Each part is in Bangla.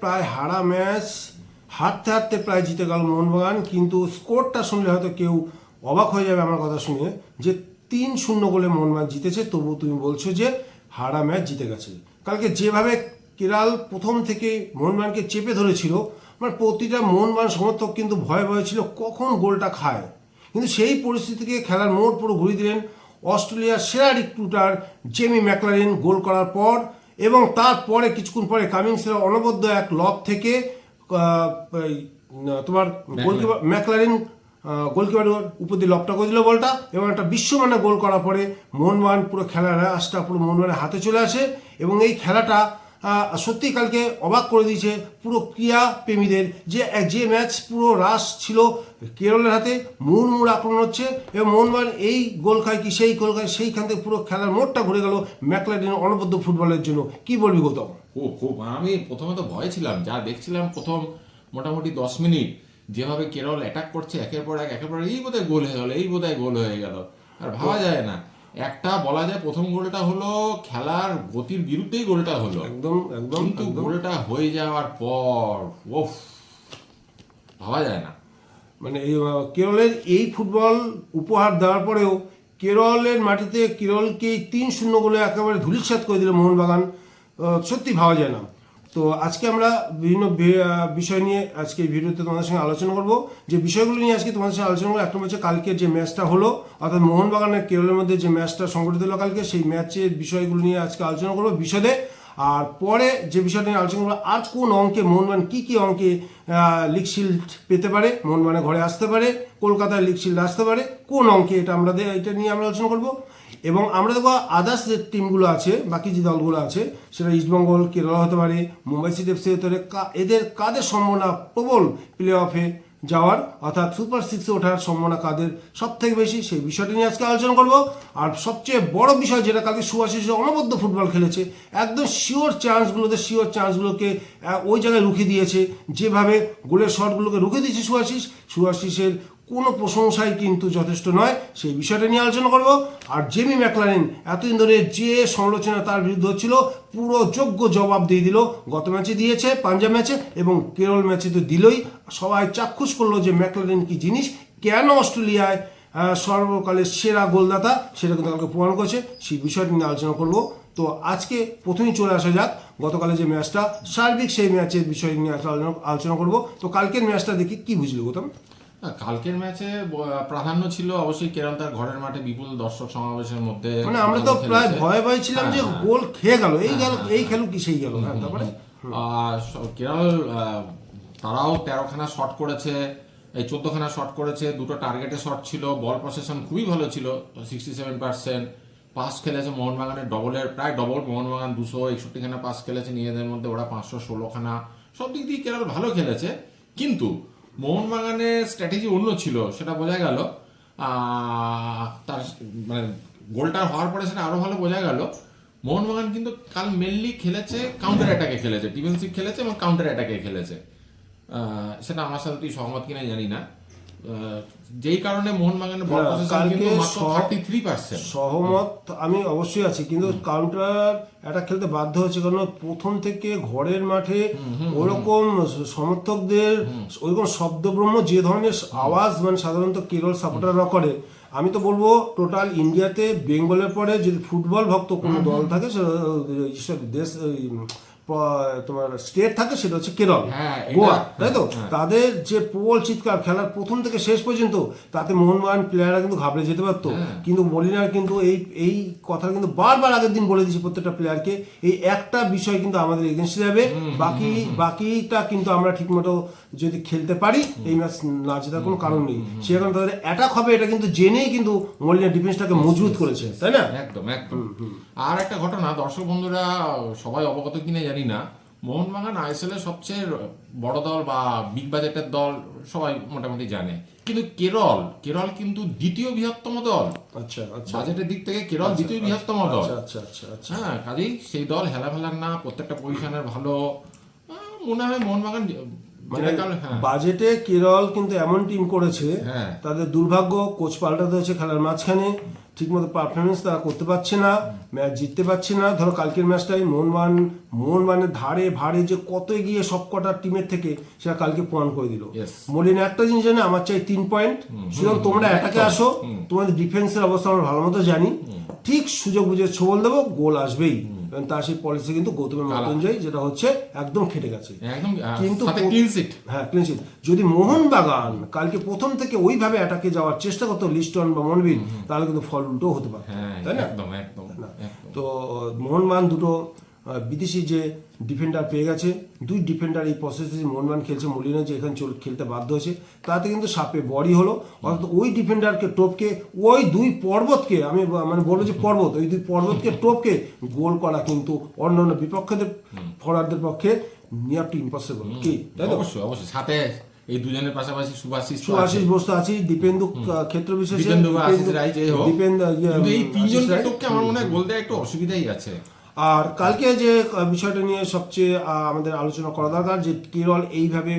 প্রায় হারা ম্যাচ, হারতে হারতে প্রায় জিতে গেল মোহনবাগান, কিন্তু স্কোরটা শুনলে হয়তো কেউ অবাক হয়ে যাবে আমার কথা শুনে যে তিন শূন্য গোলে মোহনবাগান জিতেছে। তবু তুমি বলছো যে হারা ম্যাচ জিতে গেছে। কালকে যেভাবে কেরাল প্রথম থেকে মোহনবাগানকে চেপে ধরেছিল মানে প্রতিটা মোহনবাগান সমর্থক কিন্তু ভয়ে ভয়ে ছিল, কখন গোলটা খায়? কিন্তু সেই পরিস্থিতিকে খেলার মোড় পুরো ঘুরিয়ে দিলেন অস্ট্রেলিয়ার সেরা রিক্রুটার জেমি ম্যাকলারিন গোল করার পর এবং তারপরে কিছুক্ষণ পরে কামিংসের অনবদ্য এক লব থেকে তোমার গোলকিপার ম্যাকলারিন গোলকিপার উপর দিয়ে লবটা করে দিল বলটা। এবং একটা বিশ্বমানে গোল করার পরে মোহনবাগান পুরো খেলার রাসটা পুরো মোহনবাগানের হাতে চলে আসে। এবং এই খেলাটা সত্যি কালকে অবাক করে দিয়েছে পুরো ক্রিয়া প্রেমীদের যে যে ম্যাচ পুরো রাস ছিল কেরলের হাতে মুড়মুড় আক্রমণ হচ্ছে এবং মোহনবাগান এই গোল খায় কি সেই গোল খায় সেইখান থেকে পুরো খেলার মোড়টা ঘুরে গেল ম্যাকলারিন অনবদ্য ফুটবলের জন্য। কি বলবি গৌতম? ও খুব আমি প্রথমে তো ভয় ছিলাম যা দেখছিলাম প্রথম মোটামুটি দশ মিনিট যেভাবে কেরল অ্যাটাক করছে একের পর এক একের পর এই বোধহয় গোল হয়ে গেল এই বোধহয় গোল হয়ে গেল আর ভাবা যায় না। একটা বলা যায় প্রথম গোলটা হলো খেলার গতির বিরুদ্ধেই গোলটা হলো। একদম একদম কিন্তু গোলটা হয়ে যাওয়ার পর ওফ ভাবা যায় না। মানে এই কেরলের এই ফুটবল উপহার দেওয়ার পরেও কেরলের মাটিতে কেরলকে তিন শূন্য গোলে একেবারে ধুলিসাৎ করে দিল মোহনবাগান। সত্যি ভাবা যায় না। তো আজকে আমরা বিভিন্ন বিষয় নিয়ে আজকে এই ভিডিওতে তোমাদের সঙ্গে আলোচনা করব। যে বিষয়গুলো নিয়ে আজকে তোমাদের সঙ্গে আলোচনা করব একটা হচ্ছে কালকে যে ম্যাচটা হলো, অর্থাৎ মোহনবাগানের কেরলের মধ্যে যে ম্যাচটা সংগঠিত হলো কালকে, সেই ম্যাচের বিষয়গুলো নিয়ে আজকে আলোচনা করব বিশদে। আর পরে যে বিষয়টা নিয়ে আলোচনা করব আজ কোন অঙ্কে মোহনবাগান কী কী অঙ্কে লিগ শিল্ড পেতে পারে, মোহনবাগানের ঘরে আসতে পারে, কলকাতায় লিগ শিল্ড আসতে পারে, কোন অঙ্কে এটা আমরা এটা নিয়ে আমরা আলোচনা করব। এবং আমরা দেখব আদার্স যে টিমগুলো আছে, বাকি যে দলগুলো আছে, সেটা ইস্টবেঙ্গল কেরালা হতে পারে মুম্বাই সিটি এফসি হতে পারে এদের কাদের সম্ভাবনা প্রবল প্লে অফে যাওয়ার, অর্থাৎ সুপার সিক্সে ওঠার সম্ভাবনা কাদের সব থেকে বেশি, সেই বিষয়টি নিয়ে আজকে আলোচনা করব। আর সবচেয়ে বড় বিষয় যেটা কালকে সুভাষিস অনবদ্য ফুটবল খেলেছে, একদম শিওর চান্সগুলোতে শিওর চান্সগুলোকে ওই জায়গায় রুখে দিয়েছে, যেভাবে গোলের শটগুলোকে রুখে দিয়েছে সুভাষিস, সুভাষিসের কোনো প্রশংসাই কিন্তু যথেষ্ট নয়। সেই বিষয়টা নিয়ে আলোচনা করব। আর জেমি ম্যাকলারিন এতদিন ধরে যে সমালোচনা তার বিরুদ্ধে হচ্ছিল, পুরো যোগ্য জবাব দিয়ে দিল। গত ম্যাচে দিয়েছে, পাঞ্জাব ম্যাচে এবং কেরল ম্যাচে তো দিলই। সবাই চাক্ষুষ করল যে ম্যাকলারিন কি জিনিস। কেন অস্ট্রেলিয়ায় সর্বকালের সেরা গোলদাতা সেটা কিন্তু কালকে প্রমাণ করেছে। সেই বিষয়টি নিয়ে আলোচনা করব। তো আজকে প্রথমেই চলে আসা যাক গতকালে যে ম্যাচটা, সার্বিক সেই ম্যাচের বিষয় নিয়ে আলোচনা- করব। তো কালকের ম্যাচটা দেখি কি বুঝলি গৌতম? না, কালকের ম্যাচে প্রাধান্য ছিল অবশ্যই কেরল তার ঘরের মাঠে বিপুল দর্শক সমাবেশের মধ্যে মানে আমরা তো প্রায়। ভয়ে ভয়ে ছিলাম যে হ্যাঁ, হ্যাঁ। গোল খেয়ে গেল এই গেল এই খেলু কি সেই গেল হ্যাঁ তারপরে কেরল তারাও তেরোখানা শট করেছে এই চোদ্দখানা শট করেছে দুটো টার্গেটে শট ছিল বল প্রসেশন খুবই ভালো ছিল সিক্সটি সেভেন পার্সেন্ট পাস খেলেছে মোহনবাগানের ডবলের প্রায় ডবল মোহনবাগান দুশো একষট্টিখানা পাস খেলেছে নিজেদের মধ্যে ওরা পাঁচশো ষোলোখানা সব দিক দিয়ে কেরল ভালো খেলেছে কিন্তু মোহনবাগানের স্ট্র্যাটেজি অন্য ছিল, সেটা বোঝা গেল। তার মানে গোলটার হওয়ার পরে সেটা আরও ভালো বোঝা গেল। মোহনবাগান কিন্তু কাল মেনলি খেলেছে কাউন্টার অ্যাটাকে খেলেছে ডিফেন্সিভ খেলেছে এবং কাউন্টার অ্যাটাকে খেলেছে। সেটা আমার সাথে তুই সহমত কিনা জানি না। যেই কারণে মোহনবাগানের বল পজিশন কিন্তু মাত্র সহমত আমি অবশ্যই আছি কিন্তু কাউন্টার এটা খেলতে বাধ্য হচ্ছে কারণ প্রথম থেকে ঘরের মাঠে ওরকম সমর্থকদের ওইরকম শব্দব্রহ্ম যে ধরনের আওয়াজ মানে সাধারণত কেরল সাপোর্টাররা করে আমি তো বলব টোটাল ইন্ডিয়াতে বেঙ্গলের পরে যদি ফুটবল ভক্ত কোনো দল থাকে দেশ তোমার স্টেট থাকে সেটা হচ্ছে কেরল হ্যাঁ, গোয়া তাই তো? হ্যাঁ। তাদের যে প্রবল চিৎকার খেলার প্রথম থেকে শেষ পর্যন্ত তাতে মোহনবাগান প্লেয়াররা কিন্তু ঘাবড়ে যেতে পারতো। হ্যাঁ। কিন্তু মলিনার কিন্তু এই এই কথা কিন্তু বারবার আগের দিন বলে দিয়েছি প্রত্যেকটা প্লেয়ারকে এই একটা বিষয় কিন্তু আমাদের এগেনস্টে যাবে। বাকি বাকিটা কিন্তু আমরা ঠিকমতো যদি খেলতে পারি এই ম্যাচ না জেতার কোনো কারণ নেই। সে কারণে তাদের অ্যাটাক হবে এটা কিন্তু জেনেই কিন্তু মলিনার ডিফেন্সটাকে মজবুত করেছে তাই না? একদম একদম। আর একটা ঘটনা দর্শক বন্ধুরা সবাই অবগত কিনে জানি না। মোহনবাগান আইএসএল এর সবচেয়ে বড় দল বা বিগ বাজেটের দল সবাই মোটামুটি জানে। কিন্তু কেরল কেরল কিন্তু দ্বিতীয় বৃহত্তম দল। আচ্ছা আচ্ছা। বাজেটের দিক থেকে কেরল দ্বিতীয় বৃহত্তম দল। আচ্ছা আচ্ছা আচ্ছা। আচ্ছা হ্যাঁ কাজেই সেই দল হেলা ফেলার না প্রত্যেকটা পজিশনের ভালো। মনে হয় মোহনবাগান মানে যেটা হ্যাঁ। বাজেটে কেরল কিন্তু এমন টিম করেছে হ্যাঁ। তাদের দুর্ভাগ্য কোচ পাল্টাতে হয়েছে খেলার মাঝখানে। ঠিকমতো পারফরমেন্স তারা করতে পারছে না ম্যাচ জিততে পারছে না। ধরো কালকের ম্যাচটাই মোহনবান মোহনবানের ধারে ভারে যে কত এগিয়ে সব কটা টিমের থেকে সেটা কালকে প্রমাণ করে দিল। মলিন একটা জিনিস জানে আমার চাই তিন পয়েন্ট সুতরাং তোমরা অ্যাটাকে আসো তোমাদের ডিফেন্সের অবস্থা আমরা ভালো মতো জানি ঠিক সুযোগ বুঝে ছোবল দেবো গোল আসবেই। তার সেই পলিসি কিন্তু গৌতমের মৃত্যুঞ্জয় যেটা হচ্ছে একদম খেটে গেছে। কিন্তু ক্লিন সিট হ্যাঁ ক্লিনশিট যদি মোহনবাগান কালকে প্রথম থেকে ওইভাবে অ্যাটাকে যাওয়ার চেষ্টা করতো লিস্টন বা মনবিন তাহলে কিন্তু ফল উল্টো হতে পারে হ্যাঁ তাই না? একদম একদম। তো মোহনবাগান দুটো বিদেশি যে ডিফেন্ডার পেয়ে গেছে দুই ডিফেন্ডার এই প্রসেসে যে মোহনবাগান খেলছে মলিনা যে এখানে চল খেলতে বাধ্য হয়েছে তাতে কিন্তু সাপে বড়ি হলো। অর্থাৎ ওই ডিফেন্ডারকে টপকে ওই দুই পর্বতকে আমি মানে বলব যে পর্বত ওই দুই পর্বতকে টপকে গোল করা কিন্তু অন্য অন্য বিপক্ষদের ফরওয়ার্ডদের পক্ষে নিয়ার টু ইম্পসিবল কি তাই তো? অবশ্যই অবশ্যই। সাথে এই দুজনের পাশাপাশি সুভাষিস সুভাষিস বস্তু আছে দীপেন্দু ক্ষেত্র বিশেষে দীপেন্দু বা আশিস রায় যে হোক। দীপেন্দু ইয়ে, এই। টপকে আমার মনে হয় গোল দেওয়া একটু অসুবিধাই আছে। আর কালকে যে বিষয়টা নিয়ে সবচেয়ে আমাদের আলোচনা করা দরকার যে কেরল এইভাবে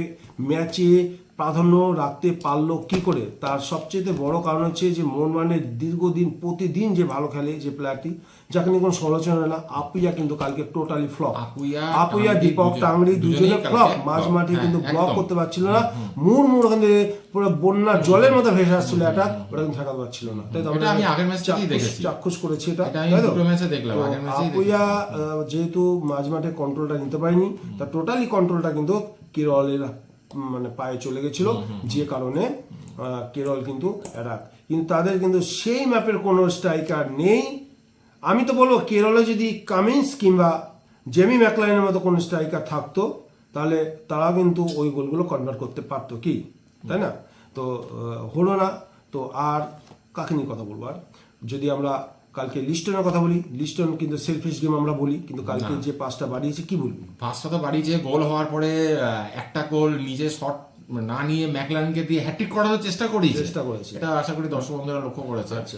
ম্যাচে প্রাধান্য রাখতে পারল কি করে, তার সবচেয়ে বড় কারণ হচ্ছে যে মোহনমানের দীর্ঘদিন, প্রতিদিন যে ভালো খেলে যে প্লেয়ারটি যাকে নিয়ে কোনো সমালোচনা হয় না আপুইয়া কিন্তু কালকে টোটালি ফ্লপ আপুইয়া, দীপক টাংরি দুজনে ফ্লপ মাঝ মাঠে কিন্তু ব্লক করতে পারছিল না। মুর মুর ওখান থেকে পুরো বন্যার জলের মতো ভেসে আসছিল অ্যাটাক ওটা কিন্তু ঠেকাতে পারছিল না। তাই তো আমি আগের ম্যাচ দেখেছি। চাক্ষুষ করেছি এটা। এটা তাই তো? ম্যাচে দেখলাম, আগের আপুইয়া যেহেতু মাঝ মাঠে কন্ট্রোলটা নিতে পারেনি তা টোটালি কন্ট্রোলটা কিন্তু কেরলের মানে পায়ে চলে গেছিল। যে কারণে কেরল কিন্তু অ্যাটাক কিন্তু তাদের কিন্তু সেই ম্যাপের কোনো স্ট্রাইকার নেই। আমি তো বলব কেরলে যদি কামিন্স কিংবা জেমি ম্যাকলাইনের মতো কোনো স্ট্রাইকার থাকতো তাহলে তারা কিন্তু ওই গোলগুলো কনভার্ট করতে পারতো কি? তাই না? তো হলো না। তো আর কাকে নিয়ে কথা বলব আর? যদি আমরা কালকে লিস্টনের কথা বলি লিস্টন কিন্তু সেলফিশ গেম আমরা বলি কিন্তু কালকে যে পাঁচটা বাড়িয়েছে কি বলবি? ফার্স্টটা তো বাড়িয়েছে গোল হওয়ার পরে একটা গোল নিজে শট না নিয়ে ম্যাকলানকে দিয়ে হ্যাট্রিক করানোর চেষ্টা করেছে। চেষ্টা করেছে। এটা আশা করি দর্শক বন্ধুরা লক্ষ্য করেছে। আচ্ছা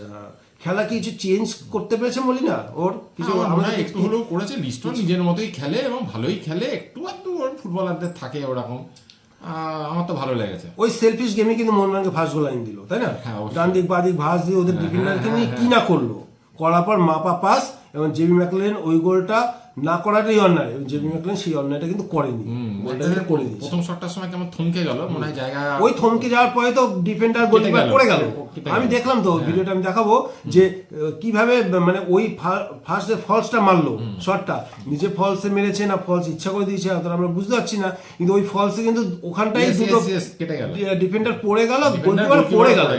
খেলা কি কিছু চেঞ্জ করতে পেরেছে বলি না ওর কিছু আমার হয় একটু হলেও করেছে লিস্টন নিজের মতোই খেলে এবং ভালোই খেলে একটু একটু ওর ফুটবলারদের থাকে ওরকম। আমার তো ভালো লেগেছে। ওই সেলফিশ গেমে কিন্তু মোহনবাগানকে ফার্স্ট গোল লাইন দিল তাই না? হ্যাঁ, দিক ডান দিক বাদিক ভাঁজ দিয়ে ওদের ডিফেন্ডারকে নিয়ে কি না করল? করার পর মাপা পাস এবং জেবি ম্যাকলেন ওই গোলটা না করাটাই অন্যায়। জেবি ম্যাকলেন সেই অন্যায়টা কিন্তু করেনি। গোলটা কিন্তু করে দিয়েছে। প্রথম শটটার সময় কেমন থমকে গেল মনে হয় জায়গা ওই থমকে যাওয়ার পরে তো ডিফেন্ডার গোলকিপার গেল। পড়ে গেল। আমি হ্যাঁ। দেখলাম তো ভিডিওটা আমি দেখাবো যে কীভাবে মানে ওই ফার্স্ট যে ফলসটা মারলো শটটা নিজে ফলসে মেরেছে না ফলস ইচ্ছা করে দিয়েছে অতটা আমরা বুঝতে পারছি না কিন্তু ওই ফলসে কিন্তু ওখানটাই দুটো। ডিফেন্ডার পড়ে গেল গোলকিপার পড়ে গেল।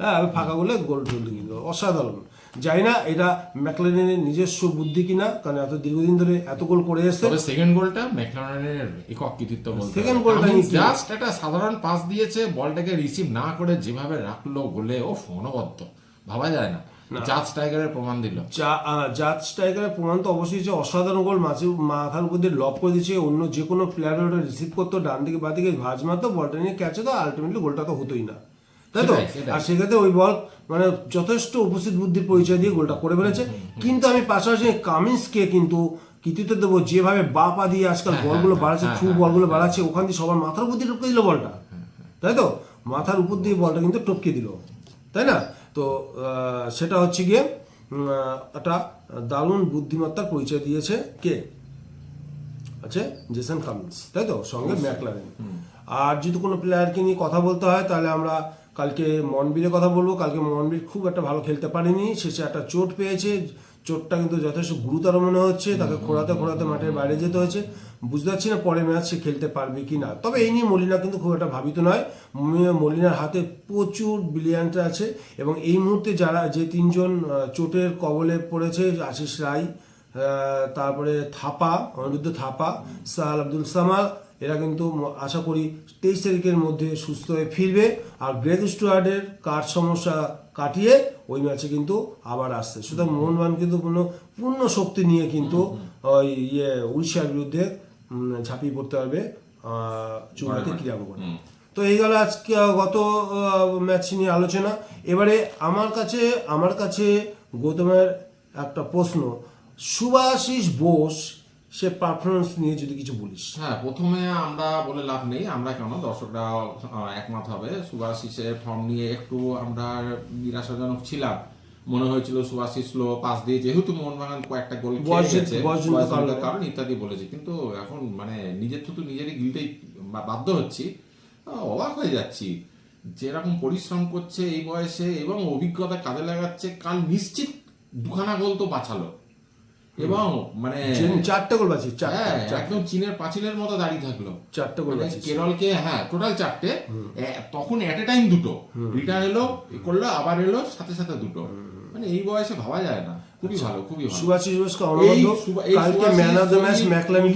হ্যাঁ আমি ফাঁকা গোলে গোল তুলতে গেল অসাধারণ। জানি না এটা ম্যাকলেনের নিজস্ব বুদ্ধি কিনা কারণ এত দীর্ঘদিন ধরে এত গোল করে এসছে তবে সেকেন্ড গোলটা ম্যাকলারেনের একক কৃতিত্ব বলতে Second গোলটা জাস্ট একটা সাধারণ পাস দিয়েছে বলটাকে রিসিভ না করে যেভাবে রাখল গোলে ও অনবদ্য ভাবা যায় না। জাজ টাইগারের প্রমাণ দিল। জাত স্ট্রাইকারের প্রমাণ তো অবশ্যই যে অসাধারণ গোল মাঝে মাথার উপর দিয়ে লক করে দিচ্ছে অন্য যে কোনো প্লেয়ার ওটা রিসিভ করতো ডান দিকে বা দিকে ভাজ মারতো বলটা নিয়ে ক্যাচে তো আলটিমেটলি গোলটা তো হতোই না। তাই তো। আর সেক্ষেত্রে ওই বল মানে যথেষ্ট উপস্থিত বুদ্ধির পরিচয় দিয়ে গোলটা করে ফেলেছে। কিন্তু আমি পাশাপাশি কামিন্সকে কিন্তু কৃতিত্ব দেবো যেভাবে বা পা দিয়ে আজকাল হ্যাঁ, বলগুলো হ্যাঁ, বাড়াচ্ছে হ্যাঁ, থ্রু বলগুলো বাড়াচ্ছে ওখান দিয়ে সবার মাথার উপর দিয়ে টপকে দিল বলটা। তাই তো? মাথার উপর দিয়ে বলটা কিন্তু টপকে দিল। তাই না? তো সেটা হচ্ছে গিয়ে একটা দারুণ বুদ্ধিমত্তার পরিচয় দিয়েছে কে? আছে জেসন কামিন্স। তাই তো? সঙ্গে ম্যাকলারেন। আর যদি কোনো প্লেয়ারকে নিয়ে কথা বলতে হয় তাহলে আমরা কালকে মনবীরের কথা বলব। কালকে মনবীর খুব একটা ভালো খেলতে পারেনি। শেষে একটা চোট পেয়েছে চোটটা কিন্তু যথেষ্ট গুরুতর মনে হচ্ছে। তাকে খোঁড়াতে খোঁড়াতে মাঠের বাইরে যেতে হয়েছে। বুঝতে পারছি না পরে ম্যাচ সে খেলতে পারবে কি না। তবে এই নিয়ে মলিনা কিন্তু খুব একটা ভাবিত নয়। মলিনার হাতে প্রচুর ব্রিলিয়ান্ট আছে এবং এই মুহূর্তে যারা যে তিনজন চোটের কবলে পড়েছে আশিস রায় তারপরে থাপা অনিরুদ্ধ থাপা সাহাল আব্দুল সামাল এরা কিন্তু আশা করি তেইশ তারিখের মধ্যে সুস্থ হয়ে ফিরবে আর গ্রেগ স্টুয়ার্ডের কাঠ সমস্যা কাটিয়ে ওই ম্যাচে কিন্তু আবার আসছে। সুতরাং মোহনবাগান কিন্তু পূর্ণ পূর্ণ শক্তি নিয়ে কিন্তু ওই ইয়ে উড়িষ্যার বিরুদ্ধে ঝাঁপিয়ে পড়তে পারবে চুয়াতে ক্রীড়াঙ্গনে। তো এই গেল আজকে গত ম্যাচ নিয়ে আলোচনা। এবারে আমার কাছে আমার কাছে গৌতমের একটা প্রশ্ন। সুভাশিস বোস সে পারফরমেন্স নিয়ে যদি কিছু বলিস। হ্যাঁ প্রথমে আমরা বলে লাভ নেই। আমরা কেন? দর্শকরা একমত হবে। সুভাশিসের ফর্ম নিয়ে একটু আমরা নিরাশাজনক ছিলাম। মনে হয়েছিল সুভাশিস লো পাস দিয়ে যেহেতু মোহনবাগান কয়েকটা গোল খেয়ে বয়সজনিত- গেছে বয়সজনিত বয়সজনিত কারণে। কারণ ইত্যাদি বলেছে। কিন্তু এখন মানে নিজের তো নিজেরই গিলতেই বাধ্য হচ্ছি। অবাক হয়ে যাচ্ছি। যেরকম পরিশ্রম করছে এই বয়সে এবং অভিজ্ঞতা কাজে লাগাচ্ছে কাল নিশ্চিত দুখানা গোল তো বাঁচালো। এবং মানে চারটে গোল বাঁচিস হ্যাঁ একদম চীনের পাঁচিলের মতো দাঁড়িয়ে থাকল। চারটে গোল মানে কেরলকে হ্যাঁ টোটাল চারটে। তখন এট এ টাইম দুটো। রিটার্ন এলো করল আবার এলো সাথে সাথে দুটো। মানে এই বয়সে ভাবা যায় না। খুবই ভালো খুবই ভালো। সুভাষিস বোসকে অনবদ্য। কালকে ম্যান অফ দ্য ম্যাচ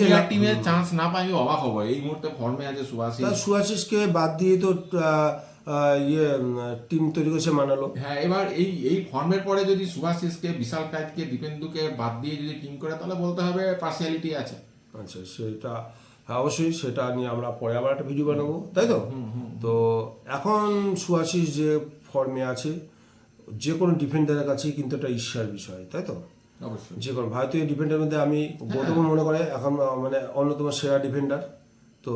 যদি টিমের চান্স না পাই আমি অবাক হব। এই মুহূর্তে ফর্মে আছে সুভাষিস সুভাষিসকে বাদ দিয়ে তো ইয়ে টিম তৈরি করেছে মানালো হ্যাঁ এবার এই এই ফর্মের পরে যদি সুভাষিসকে বিশাল কাইতকে দীপেন্দুকে বাদ দিয়ে যদি টিম করে তাহলে বলতে হবে পার্সিয়ালিটি আছে। আচ্ছা সেটা হ্যাঁ, অবশ্যই সেটা নিয়ে আমরা পরে আবার একটা ভিডিও বানাবো তাই তো? তো এখন সুভাষিস যে ফর্মে আছে যে কোনো ডিফেন্ডারের কাছেই কিন্তু একটা ঈর্ষার বিষয় তাই তো? অবশ্যই। যে কোনো ভারতীয় ডিফেন্ডারের মধ্যে আমি গৌতম মনে করে এখন মানে অন্যতম সেরা ডিফেন্ডার তো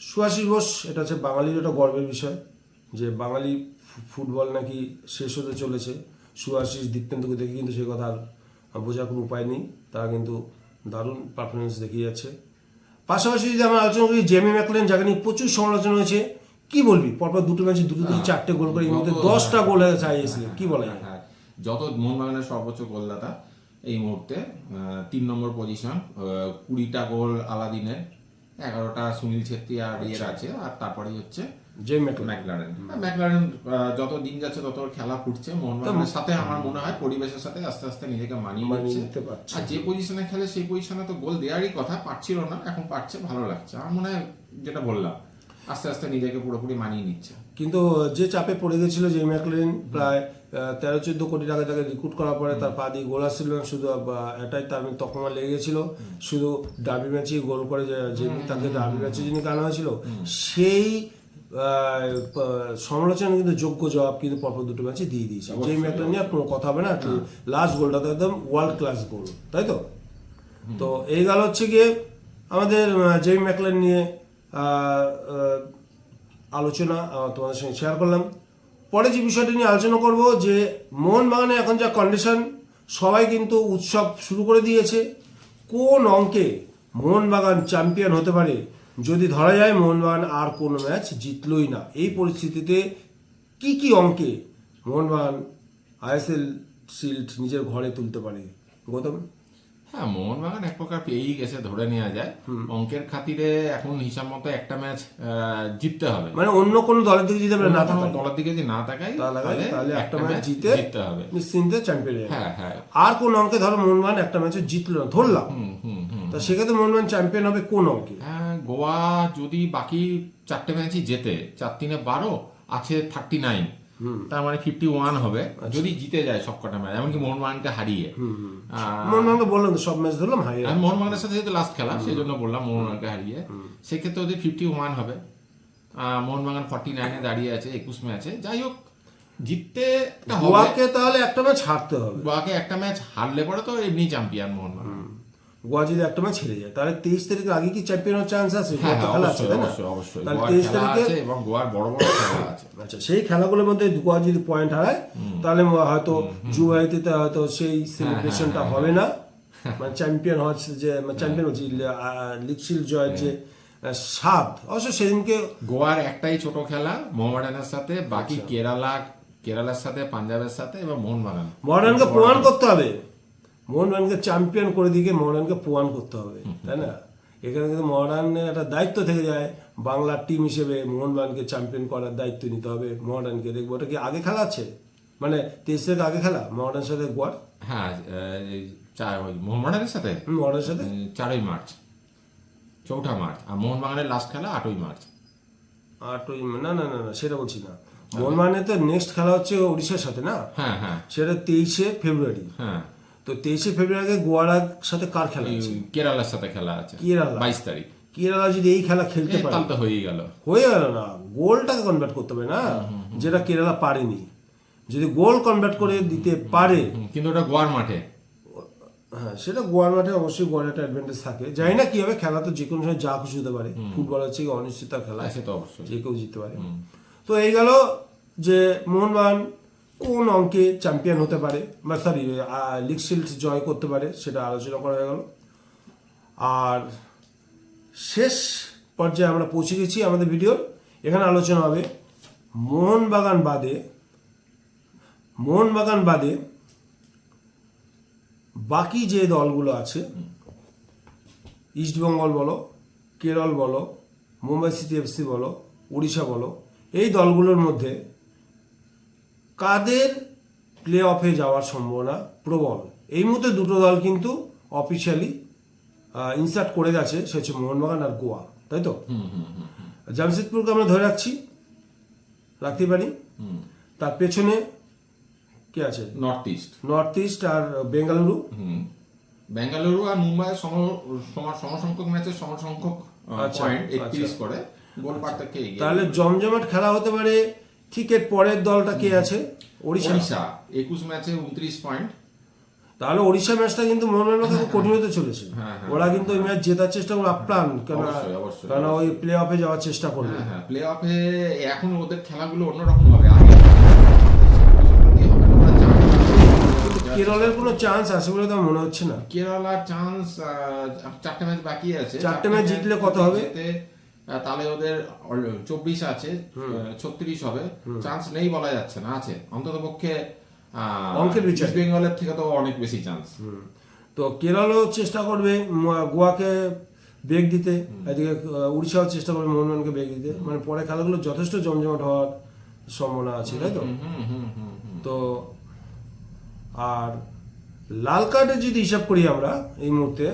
সুভাষিস বোস এটা হচ্ছে বাঙালির একটা গর্বের বিষয় যে বাঙালি ফুটবল নাকি শেষ হতে চলেছে। সুভাষিস দীপ্তেন্দুকে দেখে কিন্তু সে কথা আর বোঝার কোনো উপায় নেই। তারা কিন্তু দারুণ পারফরমেন্স দেখিয়ে যাচ্ছে। পাশাপাশি যদি আমরা আলোচনা করি জেমি ম্যাকলেন যাকে নিয়ে প্রচুর সমালোচনা হয়েছে কি বলবি? পরপর দুটো ম্যাচে দুটো দুটো চারটে গোল করে এর মধ্যে দশটা গোল হয়ে চাইছিল কি বলা? যায় হ্যাঁ, যত মোহনবাগানের সর্বোচ্চ গোলদাতা এই মুহূর্তে তিন নম্বর পজিশন কুড়িটা গোল আলাদিনের এগারোটা সুনীল ছেত্রী আর ইয়ের আছে আর তারপরে হচ্ছে ম্যাকলেন ম্যাকলারেন ম্যাকলারেন যত দিন যাচ্ছে তত খেলা ফুটছে মোহনবাগানের সাথে আমার মনে হয় পরিবেশের সাথে আস্তে আস্তে নিজেকে মানিয়ে নিতে পারছে। আর যে পজিশনে খেলে সেই পজিশনে তো গোল দেওয়ারই কথা পারছিল না এখন পারছে ভালো লাগছে। আমার মনে হয় যেটা বললাম আস্তে আস্তে নিজেকে পুরোপুরি মানিয়ে নিচ্ছে। কিন্তু যে চাপে পড়ে গেছিল যে ম্যাকলেন প্রায় তেরো চোদ্দ কোটি টাকা তাকে রিক্রুট করার পরে তার পা দিয়ে গোল আসছিল না শুধু এটাই তার তখন লেগে গেছিল। শুধু ডাবি ম্যাচে গোল করে যে তাকে ডাবি ম্যাচে যিনি কানা হয়েছিল সেই সমালোচনা কিন্তু যোগ্য জবাব কিন্তু পরপর দুটো ম্যাচে দিয়ে দিয়েছে। যে ম্যাকলেন নিয়ে কোনো কথা হবে না লাস্ট গোলটা তো একদম ওয়ার্ল্ড ক্লাস গোল তাই তো? তো এই গেল হচ্ছে গিয়ে আমাদের জেমি ম্যাকলেন নিয়ে আলোচনা তোমাদের সঙ্গে শেয়ার করলাম। পরে যে বিষয়টা নিয়ে আলোচনা করব, যে মোহনবাগানে এখন যা কন্ডিশন সবাই কিন্তু উৎসব শুরু করে দিয়েছে। কোন অঙ্কে মোহনবাগান চ্যাম্পিয়ন হতে পারে? যদি ধরা যায় মোহনবাগান আর কোনো ম্যাচ জিতলই না। এই পরিস্থিতিতে কি কি অঙ্কে মোহনবাগান আইএসএল শিল্ড নিজের ঘরে তুলতে পারে? গৌতম? হ্যাঁ মোহনবাগান এক প্রকার পেয়েই গেছে ধরে নেওয়া যায়। অঙ্কের খাতিরে এখন হিসাব মতো একটা ম্যাচ জিততে হবে। মানে অন্য কোনো দলের দিকে যদি না কোনো দলের দিকে যদি না তাকাই তাহলে একটা ম্যাচ জিতে জিততে হবে। নিশ্চিন্তে চ্যাম্পিয়ন হ্যাঁ হ্যাঁ আর কোন অঙ্কে ধরো মোহনবাগান একটা ম্যাচে জিতলো না ধরলাম। হুম হুম হুম তা সেক্ষেত্রে মোহনবাগান চ্যাম্পিয়ন হবে কোন অঙ্কে? হ্যাঁ গোয়া যদি বাকি চারটে ম্যাচই জেতে চার তিনে বারো আছে থার্টি নাইন। তার মানে ফিফটি ওয়ান হবে। যদি জিতে যায় সবকটা ম্যাচ এমনকি মোহনবাগানকে হারিয়ে। মোহনবাগানকে বললাম সব ম্যাচ ধরলাম হারিয়ে আমি মোহনবাগানের সাথে যেহেতু লাস্ট খেলা সেই জন্য বললাম মোহনবাগানকে হারিয়ে। সেক্ষেত্রে ওদের ফিফটি ওয়ান হবে। আহ, মোহনবাগান ফর্টি নাইনে দাঁড়িয়ে আছে একুশ ম্যাচে যাই হোক জিততে গোয়াকে তাহলে একটা ম্যাচ হারতে হবে। গোয়াকে একটা ম্যাচ হারলে পরে তো এমনি চ্যাম্পিয়ন মোহনবাগান গোয়া যদি একটা ম্যাচ হেরে যায়। তাহলে তেইশ তারিখের আগে কি চ্যাম্পিয়ন হওয়ার চান্স আছে? হ্যাঁ গোয়া তো হ্যাঁ, খেলা আছে তাই না? অবশ্যই অবশ্যই। তাহলে তেইশ তারিখে এবং গোয়ার বড় বড় খেলা আছে। আচ্ছা সেই খেলাগুলোর মধ্যে গোয়া যদি পয়েন্ট হারায় তাহলে হয়তো জুয়াইতে হয়তো সেই হ্যাঁ, সেলিব্রেশনটা হবে না। মানে চ্যাম্পিয়ন হচ্ছে যে চ্যাম্পিয়ন হচ্ছে লিগ শিল্ড জয়ের যে স্বাদ। অবশ্য সেদিনকে গোয়ার একটাই ছোট খেলা মোহামেডানের সাথে বাকি আচ্ছা। কেরালা কেরালার সাথে পাঞ্জাবের সাথে এবং মোহনবাগান। মডার্নকে প্রমাণ করতে হবে। মোহনবাগানকে চ্যাম্পিয়ন করে দিকে মডার্নকে প্রমাণ করতে হবে তাই না? এখানে কিন্তু মডার্নের একটা দায়িত্ব থেকে যায় বাংলার টিম হিসেবে মোহনবাগানকে চ্যাম্পিয়ন করার দায়িত্ব নিতে হবে মডার্নকে দেখব ওটা কি আগে খেলা আছে? মানে তেইশ থেকে আগে খেলা? মডার্নের সাথে গোয়ার হ্যাঁ মোহামেডানের সাথে? মডার্নের সাথে। চারই মার্চ চৌঠা মার্চ। আর মোহনবাগানের লাস্ট খেলা আটই মার্চ। আটই না না না না সেটা বলছি না। মোহনবাগানের তো নেক্সট খেলা হচ্ছে ওড়িশার সাথে না? হ্যাঁ হ্যাঁ। সেটা তেইশে ফেব্রুয়ারি। হ্যাঁ। তো তেইশে ফেব্রুয়ারি গোয়ার সাথে কার খেলা আছে? কেরালার সাথে খেলা আছে। কেরালা। বাইশ তারিখ। কেরালা যদি এই খেলা খেলতে পারে। তাহলে তো হয়েই গেল। হয়ে গেল না। গোলটাকে কনভার্ট করতে হবে না যেটা কেরালা পারেনি। যদি গোল কনভার্ট করে দিতে পারে। কিন্তু ওটা গোয়ার মাঠে। হ্যাঁ সেটা গোয়ার মাঠে অবশ্যই গোয়ার একটা অ্যাডভান্টেজ থাকে। জানি না কি হবে খেলা তো যে কোনো সময় যা খুশি হতে পারে। ফুটবল হচ্ছে অনিশ্চিত খেলা। হ্যাঁ, সে তো অবশ্যই। যে কেউ জিততে পারে। তো এই গেল যে মোহনবাগান কোন অঙ্কে চ্যাম্পিয়ন হতে পারে? বা সরি লিগ শিল্ড জয় করতে পারে, সেটা আলোচনা করা হয়ে গেল। আর শেষ পর্যায়ে আমরা পৌঁছে গেছি আমাদের ভিডিওর এখানে আলোচনা হবে মোহনবাগান বাদে মোহনবাগান বাদে বাকি যে দলগুলো আছে ইস্টবেঙ্গল বলো কেরল বলো মুম্বাই সিটি এফসি বলো উড়িষ্যা বলো, এই দলগুলোর মধ্যে কাদের প্লে অফে যাওয়ার সম্ভাবনা প্রবল? এই মুহূর্তে দুটো দল কিন্তু অফিসিয়ালি ইনসার্ট করে গেছে সে হচ্ছে মোহনবাগান আর গোয়া তাই তো? হুম হুম হুম জামশেদপুরকে আমরা ধরে রাখছি। রাখতে পারি? হুম। তার পেছনে কে আছে? নর্থ ইস্ট নর্থ ইস্ট আর বেঙ্গালুরু হুম। বেঙ্গালুরু আর মুম্বাই সম সম- সমসংখ্যক ম্যাচে সমসংখ্যক আচ্ছা, পয়েন্ট আচ্ছা। একত্রিশ করে। গোল পার্থক্যে তাহলে জমজমাট খেলা হতে পারে ঠিক এর পরের দলটা কে আছে? ওড়িশা। ওড়িশা একুশ ম্যাচে উনত্রিশ পয়েন্ট। তাহলে ওড়িশা ম্যাচটা কিন্তু মোহনবাগানের কাছে কঠিন হতে চলেছে। হ্যাঁ, হ্যাঁ। ওরা কিন্তু ওই ম্যাচ জেতার চেষ্টা করে আপ্রাণ কেন কারণ ওই প্লে অফে যাওয়ার চেষ্টা করবে। হ্যাঁ হ্যাঁ প্লে অফে এখন ওদের খেলাগুলো অন্যরকম হবে। কেরলের কোনো চান্স আছে বলে তো মনে হচ্ছে না। কেরালার চান্স চারটে ম্যাচ বাকি আছে। চারটে ম্যাচ জিতলে কত হবে? তাহলে ওদের চব্বিশ আছে ছত্রিশ হবে। চান্স নেই বলা যাচ্ছে না আছে। অন্তত পক্ষে অঙ্কের বিচারে। বেঙ্গলের থেকে তো অনেক বেশি চান্স। তো কেরলও চেষ্টা করবে গোয়াকে বেগ দিতে এদিকে উড়িষ্যাও চেষ্টা করবে মোহনবাগানকে বেগ দিতে। মানে পরে খেলাগুলো যথেষ্ট জমজমাট হওয়ার সম্ভাবনা আছে তাই তো? তো আর লাল কার্ডের যদি হিসাব করি আমরা এই মুহূর্তে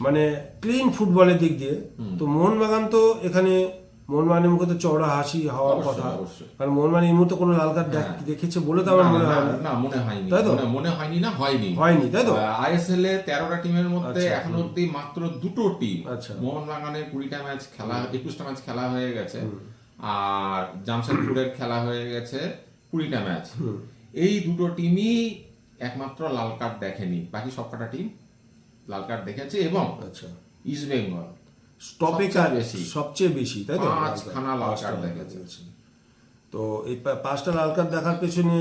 মানে ক্লিন ফুটবলের দিক দিয়ে তো মোহনবাগান তো এখানে মোহনবাগানের মুখে তো চওড়া হাসি হওয়ার কথা। কারণ মোহনবাগান এই মুহূর্তে কোনো লাল কার্ড হ্যাঁ। দেখেছে বলে তো আমার মনে হয় না। মনে হয়নি। তাই তো? মনে- মনে হয়নি না হয়নি। হয়নি তাই তো? আইএসএল এ তেরোটা টিমের মধ্যে আচ্ছা, এখন অব্দি মাত্র দুটো টিম। আচ্ছা। মোহনবাগানের কুড়িটা ম্যাচ খেলা একুশটা ম্যাচ খেলা হয়ে গেছে। আর জামশেদপুরের খেলা হয়ে গেছে কুড়িটা ম্যাচ। এই দুটো টিমই একমাত্র লাল কার্ড দেখেনি। বাকি সবকটা টিম লাল কার্ড দেখেছে এবং আচ্ছা। ইস্ট বেঙ্গল স্টপে সবচেয়ে বেশি। সবচেয়ে বেশি তাই তো? পাঁচখানা লাল কার্ড দেখেছে। তো এই পাঁচটা লাল কার্ড দেখার পেছনে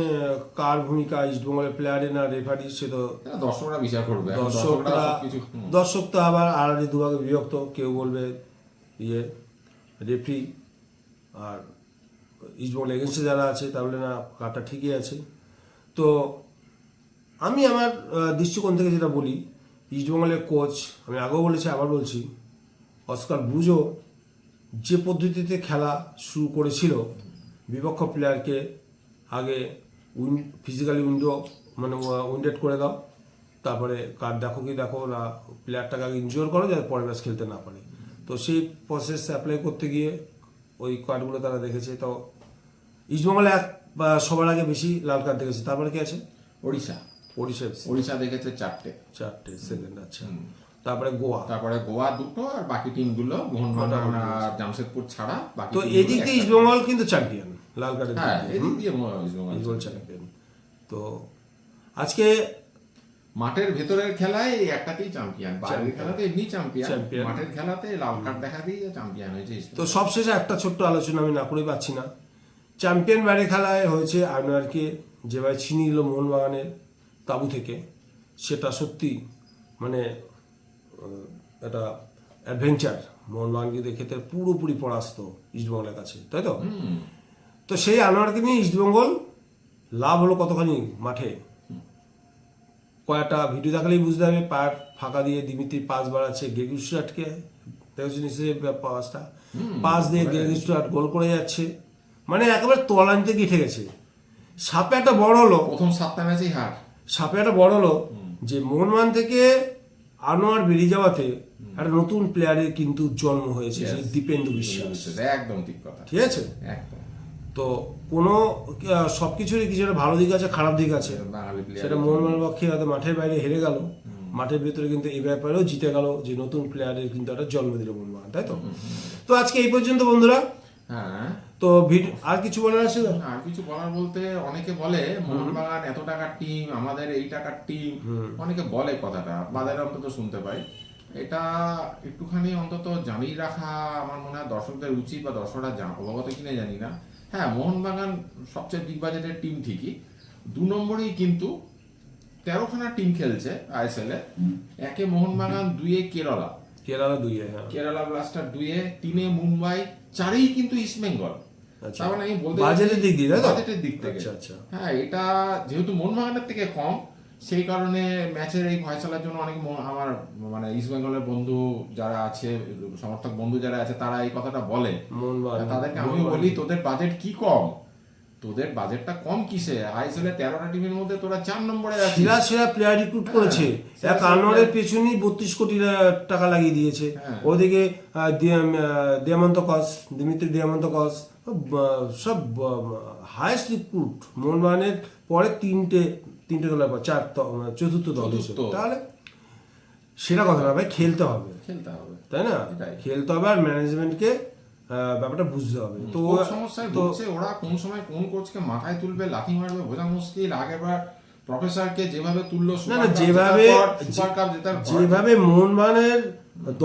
কার ভূমিকা? ইস্টবেঙ্গলের প্লেয়ারে না রেফারি সে তো দর্শকরা বিচার করবে। দর্শকরা দর্শক তো আবার আড়াআড়ি দুভাগে বিভক্ত। কেউ বলবে ইয়ে রেফরি আর ইস্টবেঙ্গল এগেনস্টে যারা আছে তাহলে না কারটা ঠিকই আছে। তো আমি আমার দৃষ্টিকোণ থেকে যেটা বলি ইস্টবেঙ্গলের কোচ আমি আগেও বলেছি, আবার বলছি, অস্কার ব্রুজো যে পদ্ধতিতে খেলা শুরু করেছিল, বিপক্ষ প্লেয়ারকে আগে উইন ফিজিক্যালি উইন্ডো মানে উইন্ডেড করে দাও, তারপরে কার্ড দেখো কি দেখো না প্লেয়ারটাকে আগে ইনজিওর করো, যাতে পরের ম্যাচ খেলতে না পারে। তো সেই প্রসেস অ্যাপ্লাই করতে গিয়ে ওই কার্ডগুলো তারা দেখেছে। তো ইস্টবেঙ্গলে এক সবার আগে বেশি লাল কার্ড দেখেছে। তারপরে কি আছে? ওড়িশা। ওড়িশা ওড়িশা দেখেছে চারটে। চারটে সেকেন্ড আচ্ছা। তারপরে গোয়া। তারপরে গোয়া দুটো আর বাকি টিমগুলো মোহনবাগান আর জামশেদপুর ছাড়া বাকি তো এদিক দিয়ে ইস্টবেঙ্গল কিন্তু চ্যাম্পিয়ন লাল কার্ডের হ্যাঁ এদিক দিয়ে ইস্টবেঙ্গল চ্যাম্পিয়ন তো আজকে মাঠের ভেতরের খেলায় একটাতেই চ্যাম্পিয়ন বাইরের খেলাতে এমনি চ্যাম্পিয়ন মাঠের খেলাতে লাল কার্ড দেখাতেই চ্যাম্পিয়ন হয়েছে। তো সবশেষে একটা ছোট্ট আলোচনা আমি না করে পাচ্ছি না। চ্যাম্পিয়ন বাইরে খেলায় হয়েছে আনোয়ারকে যেভাবে ছিনিয়ে দিল মোহনবাগানের। তাবু থেকে সেটা সত্যি মানে একটা অ্যাডভেঞ্চার মোহনবাগানকে দেখে তার পুরোপুরি পরাস্ত ইস্টবেঙ্গলের কাছে তাই তো? তো সেই আনোয়ারকে নিয়ে ইস্টবেঙ্গল লাভ হলো কতখানি মাঠে? কয়েকটা ভিডিও দেখালেই বুঝতে হবে পায়ের ফাঁকা দিয়ে দিমিত্রি পাস বাড়াচ্ছে দেখেছ নিশ্চয়ই পাসটা পাস দিয়ে গেগুস্টাট গোল করে যাচ্ছে। মানে একেবারে তলানিতে গিঠে গেছে সাপে একটা বড় হলো। প্রথম সাতটা ম্যাচেই হার। সাপে একটা বড় হলো যে মোহনমান থেকে আনোয়ার বেরিয়ে যাওয়াতে একটা নতুন প্লেয়ারের কিন্তু জন্ম হয়েছে সেই দীপেন্দু বিশ্বাস। একদম ঠিক কথা। ঠিক আছে? একদম। তো কোনো আহ, সবকিছুরই কিছু একটা ভালো দিক আছে খারাপ দিক আছে। সেটা মোহনবাগানের পক্ষে হয়তো মাঠের বাইরে হেরে গেল। মাঠের ভেতরে কিন্তু এই ব্যাপারেও জিতে গেল যে নতুন প্লেয়ারের কিন্তু একটা জন্ম দিল মোহনবাগান তাই তো? তো আজকে এই পর্যন্ত বন্ধুরা হ্যাঁ। তো আর কিছু বলার আছে? আর কিছু বলার বলতে অনেকে বলে মোহনবাগান এত টাকার টিম আমাদের এই টাকার টিম অনেকে বলে কথাটা বাজারে অন্তত শুনতে পাই। এটা একটুখানি অন্তত জানিয়ে রাখা আমার মনে হয় দর্শকদের উচিত বা দর্শকরা অবগত কিনা জানি না। হ্যাঁ মোহনবাগান সবচেয়ে বিগ বাজেটের টিম ঠিকই। দু নম্বরেই কিন্তু তেরোখানা টিম খেলছে আইএসএল এ। একে মোহনবাগান দুইয়ে কেরালা। কেরালা দুই হ্যাঁ। কেরালা ব্লাস্টার দুইয়ে তিনে মুম্বাই চারেই কিন্তু ইস্ট বেঙ্গল আচ্ছা। তার মানে আমি বলতে বাজেটের দিক দিয়ে, বাজেটের দিক থেকে। আচ্ছা, আচ্ছা। হ্যাঁ এটা যেহেতু মোহনবাগানের থেকে কম সেই কারণে ম্যাচের এই ফয়সলার জন্য অনেক আমার মানে ইস্ট বেঙ্গলের বন্ধু যারা আছে সমর্থক বন্ধু যারা আছে তারা এই কথাটা বলে। তাদেরকে আমি বলি তোদের বাজেট কি কম? তোদের বাজেটটা কম কিসে আইএসএল এর তেরোটা টিমের মধ্যে তোরা চার নম্বরে আছিস। সেরা সেরা প্লেয়ার রিক্রুট করেছে। এক সেরা আনোয়ারের পেছনেই বত্রিশ কোটি টাকা লাগিয়ে দিয়েছে। হ্যাঁ। ওদিকে দিয়ামন্ত কস দিমিত্রি দিয়ামন্ত কস সব হায়েস্ট রিক্রুট মোহনবাগানের পরে তিনটে তিনটে দলের পর চার ত- চতুর্থ দল তাহলে সেটা কথা না ভাই খেলতে হবে। খেলতে হবে। তাই না। খেলতে হবে আর ম্যানেজমেন্টকে ব্যাপারটা বুঝতে হবে। তো সমস্যায় ভুগছে ওরা কোন সময় কোন কোচকে মাথায় তুলবে লাথি মারবে বোঝা মুশকিল। আগেরবার প্রফেসরকে যেভাবে তুললো না যেভাবে যেভাবে মোহনবাগানের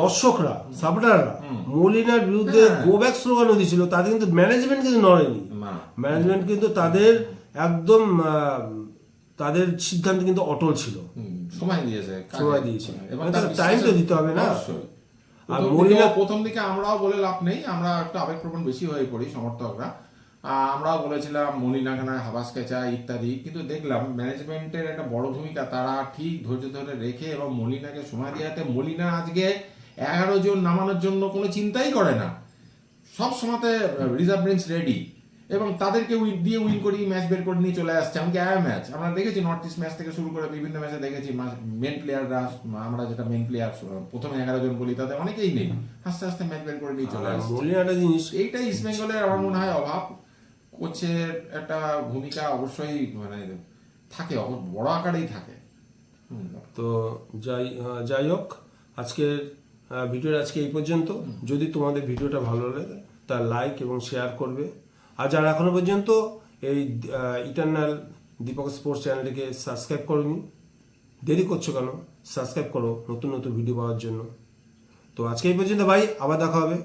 দর্শকরা সাপোর্টাররা মলিনার বিরুদ্ধে। গো ব্যাক স্লোগান দিয়েছিল তাদের কিন্তু ম্যানেজমেন্ট কিন্তু নড়েনি। ম্যানেজমেন্ট কিন্তু তাদের একদম তাদের সিদ্ধান্ত কিন্তু অটল ছিল। সময় দিয়েছে সময় দিয়েছে। তার তো দিতে হবে না? আর মহিলা মলিনা- প্রথম দিকে আমরাও বলে লাভ নেই আমরা একটু আবেগপ্রবণ বেশি হয়ে পড়ি সমর্থকরা। আমরাও বলেছিলাম মলিনাখানা হাবাস কেচা ইত্যাদি কিন্তু দেখলাম ম্যানেজমেন্টের একটা বড় ভূমিকা তারা ঠিক ধৈর্য ধরে রেখে এবং মলিনাকে সময় দেওয়াতে মলিনা আজকে এগারো জন নামানোর জন্য কোনো চিন্তাই করে না। সব সময়তে রিজার্ভ বেঞ্চ রেডি এবং তাদেরকে উইন দিয়ে উইন করি ম্যাচ বের করে নিয়ে চলে আসছে। এমনকি আয়া ম্যাচ আমরা দেখেছি নর্থ ইস্ট ম্যাচ থেকে শুরু করে বিভিন্ন ম্যাচে দেখেছি মেন প্লেয়াররা আমরা যেটা মেন প্লেয়ার প্রথমে এগারো জন বলি তাদের অনেকেই নেই। আস্তে আস্তে ম্যাচ বের করে নিয়ে চলে আসছে। এইটাই ইস্ট বেঙ্গলের আমার মনে হয় অভাব। কোচের একটা ভূমিকা অবশ্যই মানে থাকে বড় আকারেই থাকে। তো যাই যাই হোক আজকের আহ, ভিডিওর আজকে এই পর্যন্ত। যদি তোমাদের ভিডিওটা ভালো লাগে তা লাইক এবং শেয়ার করবে। আর যারা এখনও পর্যন্ত এই ইটার্নাল দীপক স্পোর্টস চ্যানেলটিকে সাবস্ক্রাইব করনি, দেরি করছ কেন? সাবস্ক্রাইব করো, নতুন নতুন ভিডিও পাওয়ার জন্য। তো আজকে এই পর্যন্ত ভাই, আবার দেখা হবে।